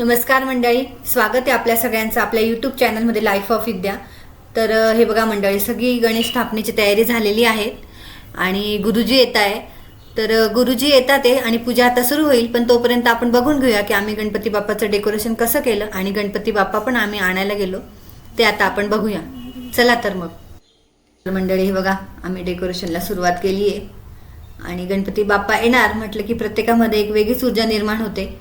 नमस्कार मंडळी स्वागत आहे आपल्या सगळ्यांचं आपल्या यूट्यूब चॅनलमध्ये लाईफ ऑफ विद्या तर हे बघा मंडळी सगळी गणेश स्थापनेची तयारी झालेली आहे आणि गुरुजी येत आहे. तर गुरुजी येतात आहे आणि पूजा आता सुरू होईल पण तोपर्यंत आपण बघून घेऊया की आम्ही गणपती बाप्पाचं डेकोरेशन कसं केलं आणि गणपती बाप्पा पण आम्ही आणायला गेलो. ते आता आपण बघूया. चला तर मग. मंडळी हे बघा आम्ही डेकोरेशनला सुरुवात केली आहे आणि गणपती बाप्पा येणार म्हटलं की प्रत्येकामध्ये एक वेगळीच ऊर्जा निर्माण होते.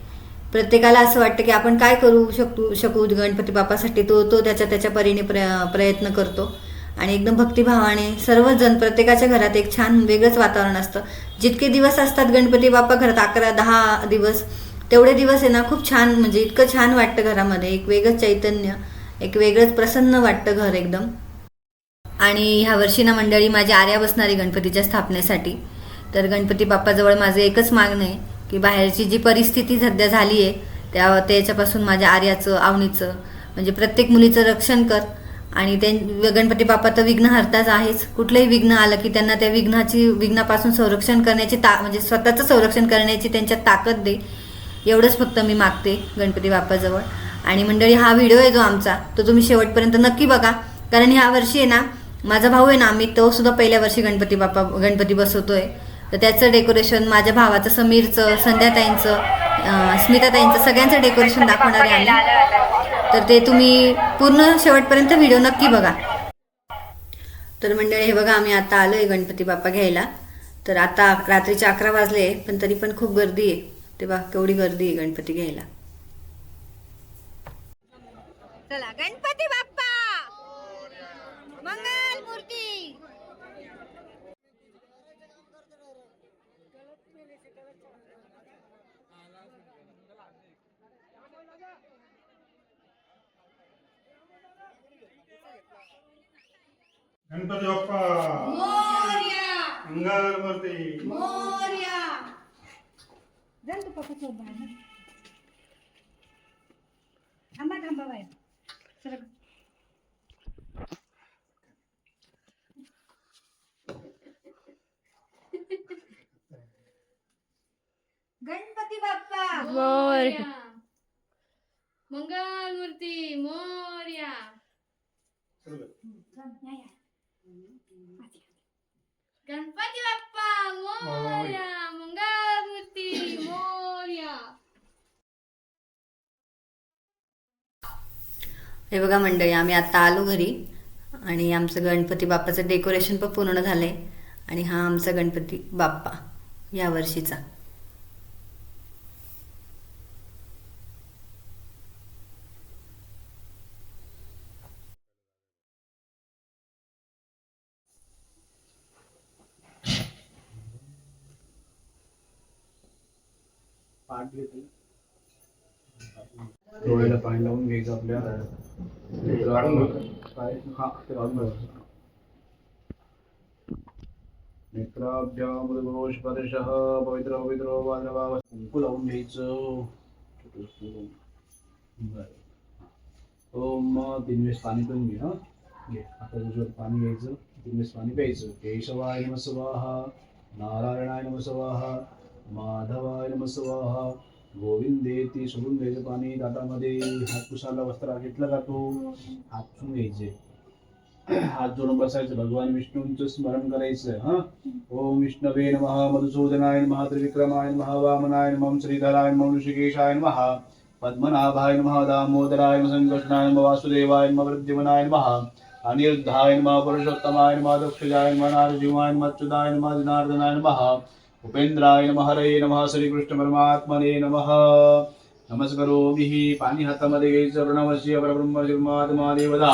प्रत्येकाला असं वाटतं की आपण काय करू शकतो शकू गणपती बाप्पासाठी? तो तो त्याच्या त्याच्या परीने प्र प्रयत्न करतो. आणि एकदम भक्तिभावाने सर्वजण प्रत्येकाच्या घरात एक छान वेगळंच वातावरण असतं. जितके दिवस असतात गणपती बाप्पा घरात अकरा दहा दिवस तेवढे दिवस आहे ना खूप छान म्हणजे इतकं छान वाटतं घरामध्ये. एक वेगळंच चैतन्य एक वेगळंच प्रसन्न वाटतं घर एकदम. आणि ह्या वर्षी ना मंडळी माझी आर्या बसणारी गणपतीच्या स्थापनेसाठी. तर गणपती बाप्पाजवळ माझं एकच मागणं आहे की बाहेरची जी परिस्थिती सध्या झाली आहे त्या त्याच्यापासून माझ्या आर्याचं आवणीचं म्हणजे प्रत्येक मुलीचं रक्षण कर. आणि त्यां गणपती बाप्पा तर विघ्नहर्ताच आहेच. कुठलंही विघ्न आलं की त्यांना त्या विघ्नाची विघ्नापासून संरक्षण करण्याची ता म्हणजे स्वतःचं संरक्षण करण्याची त्यांच्यात ताकद दे. एवढंच फक्त मी मागते गणपती बाप्पाजवळ. आणि मंडळी हा व्हिडिओ आहे जो आमचा तो तुम्ही शेवटपर्यंत नक्की बघा. कारण ह्या वर्षी आहे ना माझा भाऊ आहे ना आम्ही तो सुद्धा पहिल्या वर्षी गणपती बाप्पा गणपती बसवतोय. तर त्याचं डेकोरेशन माझ्या भावाचं समीरचं संध्याताईंचं स्मिताताईंचं सगळ्यांचं डेकोरेशन दाखवणार आहे आम्ही. तर ते तुम्ही पूर्ण शेवटपर्यंत व्हिडिओ नक्की बघा. तर मंडळी हे बघा आम्ही आता आलोय गणपती बाप्पा घ्यायला. तर आता रात्रीचे अकरा वाजले पण तरी पण खूप गर्दी आहे. ते बघा केवढी गर्दी आहे गणपती घ्यायला. चला गणपती बाप्पा मंगल मूर्ती गणपती बाप्पा मंगल मूर्ती थांबा थांबा बाहेर सरक. गणपती बाप्पा मोर्या मंगल मूर्ती मोर्या गणपती बाप्पा मोर्या मंगल मूर्ती मोर्या. हे बघा मंडळी आम्ही आता आलो घरी आणि आमचं गणपती बाप्पाचं डेकोरेशन पण पूर्ण झालंय आणि हा आमचा गणपती बाप्पा या वर्षीचा. डोळ्याला पाणी लावून घ्यायचं आपल्या. हा ते काढून बघ. नेत्राभ्यामृगो स्पर्शः पवित्र पवित्र वाजवा कुंकू लावून घ्यायचं. बरं. ओम तीन वेळेस पाणी पिऊन घे हा. घे. आता तुझ्यावर पाणी घ्यायचं. तीन वेळेस पाणी प्यायचं. केशवाय नम स्वाहा. नारायणाय नम स्वाहा. माधवाय नम स्वाहा. गोविंदे ती सोडून घ्यायचं पाणी ताटामध्ये हात पुसायला वस्त्र घेतला जातो. हात पुसून घ्यायचे. हात जोडून बसायचं भगवान विष्णूंचं स्मरण करायचं हा? ओम विष्णवे महा मधुसूदनाय महा त्रिविक्रमाय नमः वामनाय नमः श्रीधराय मम ऋषिकेशाय महा पद्मनाभाय महा दामोदराय संकृष्णाय वासुदेवाय वृद्धिमनाय महा अनिरुद्धाय महा पुरुषोत्तमाय महा दक्षजाय महा नारजीवाय नमः महा जनार्दनाय महा उपेंद्राय नमः हरे नमः श्रीकृष्ण परमात्मने नमः। नमस्करोमिः पाणी हातामध्ये घ्यायचं प्रणवस्य परब्रह्म जन्मात्मादेवदा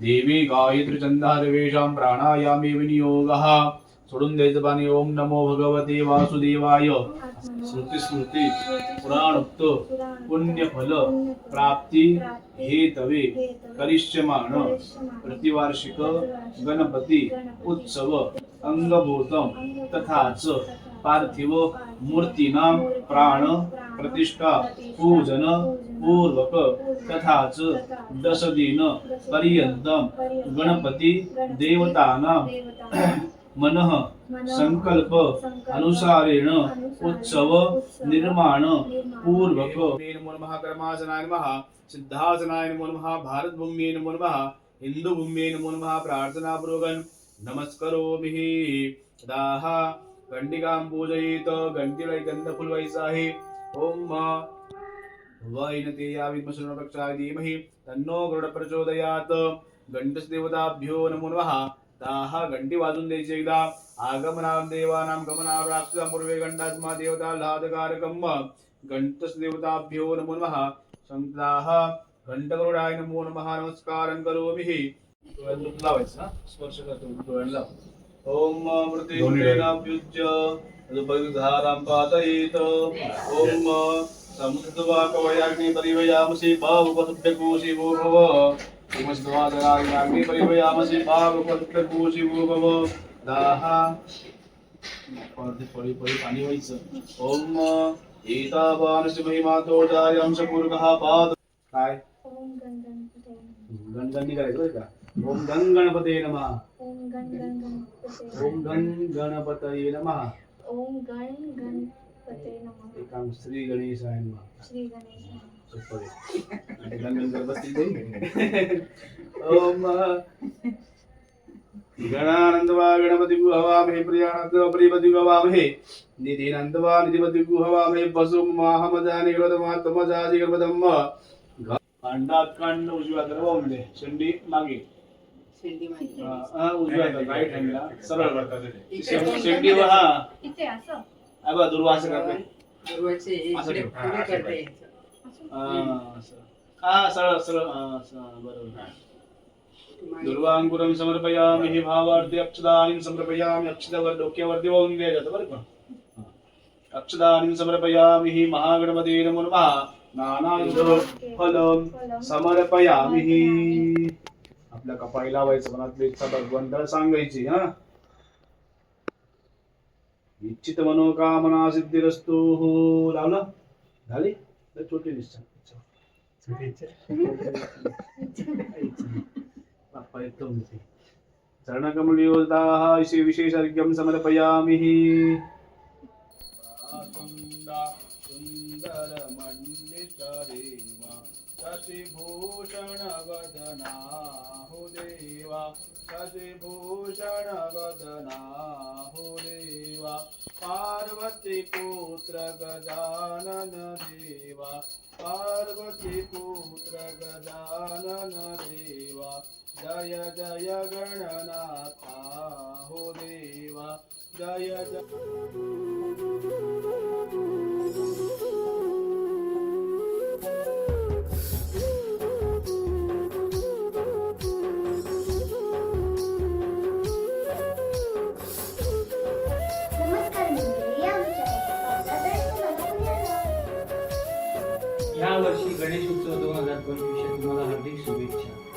देवी गायत्री चंदारवेशां प्राणायामे विनियोगः। सोडून द्यायचं पाणी ओम नमो भगवते वासुदेवाय। स्मृती स्मृती पुराणोक्त पुण्यफल प्राप्ती हेतवे करिष्यमाण प्रतिवार्षिक गणपती उत्सव अंगभूतम तथाच पार्थिव मूर्तीनां प्राण प्रतिष्ठा पूजन पूर्वक तथाच दशदिन पर्यन्तं गणपती देवतानां मनः संकल्प अनुसारेण उत्सव निर्माण पूर्वक। नमो नमः कर्मासनाय नमः सिद्धासनाय नमो नमः भारतभूम्ये नमो नमः हिंदूभूम्ये नमो नमः प्रार्थनापूर्वकं नमस्करोमि। दाहा घंटिकां पूजयेत घंटिलै गन्धफुलवैसाहे ॐ वैनते याविद्मशुनपक्षाय धीमहि तन्नो गरुडप्रचोदयात् घंटस्देवताभ्यो नमो नमः. ताः घंटी वाजून द्यायची एकदा. आगमनाम देवानां गमनाम राक्षसा पूर्वे घंटात्मा देवता लादकारकम् घंटस्देवताभ्यो नमो नमः. संताः घंटगरुडाय नमो नमः. नमस्कारं करोमि. लावायचं स्पर्श करतो डोळ्याला ओम मृतेनाभ्युज्य धारां पातयेत ओम समुद्रवा कवयाग्नि परिवयामसि भावपसुभ्यकोशि वो भव हिमस्वादराग्नि परिवयामसि भावपसुभ्यकोशि वो भव दाहा। पळी पळी पळी पाणी व्हायचं. ओम एतावानस्य महिमातो जायं शपूर्गः पाद काय गणगणी करायचं का? ओम गण गणपते नमः। ओम गण गण गणपते ओम गण गणपतये नमः। ओम गण गणपते नमः। एकाम श्री गणेशाय नमः। श्री गणेश सुपर आहे. आणि गणगण करत बसतील ते. ओम गणानंदवा गणपती हवामहे प्रियानंद प्रियपती हवामहे निधीनंदवा निधिपती हवामहे बसु महामदानि गणपतमा तमजाजी गणपतम अंडात कांड उजव्या वाहून दे शेंडी मागे हा, हा, उजव्या हाताला राईट हँडला सरळ शे- शेंडी व- हा इथे असं? अबा दुर्वा असं करते पूर्वचे असं इकडे ठेव. पुढे करते. हा, असं. हा सरळ सरळ हा, असं, बरोबर. दुर्वांकुरं समर्पयामि हि भावार्थी अक्षदानीं समर्पयामि अक्षदावर डोक्यावरती वाहून द्यायचं बरं का? हा. अक्षदानीं समर्पयामि हि महागणपती नमो नमः. नानायुध फलं. समर्पयामि हि. आपल्या कपाळी लावायचं मनातली इच्छा भगवंताला सांगायची हा. इच्छित मनोकामना सिद्धिरस्तु. लावलं? झाली? तर छोटी निश्चय बाप्पा एकदम होते चरणकमलयोदाः विशेषर्घ्यं समर्पयामि सुन्दरमय सतिभूषण शशिभूषणवदना हो देवा शशिभूषणवदना हो देवा पार्वती पुत्र गजानन देवा पार्वती पुत्र गजानन देवा जय जय गणनाथा हो देवा जय जय उत्सव तुम्हाला हार्दिक शुभेच्छा.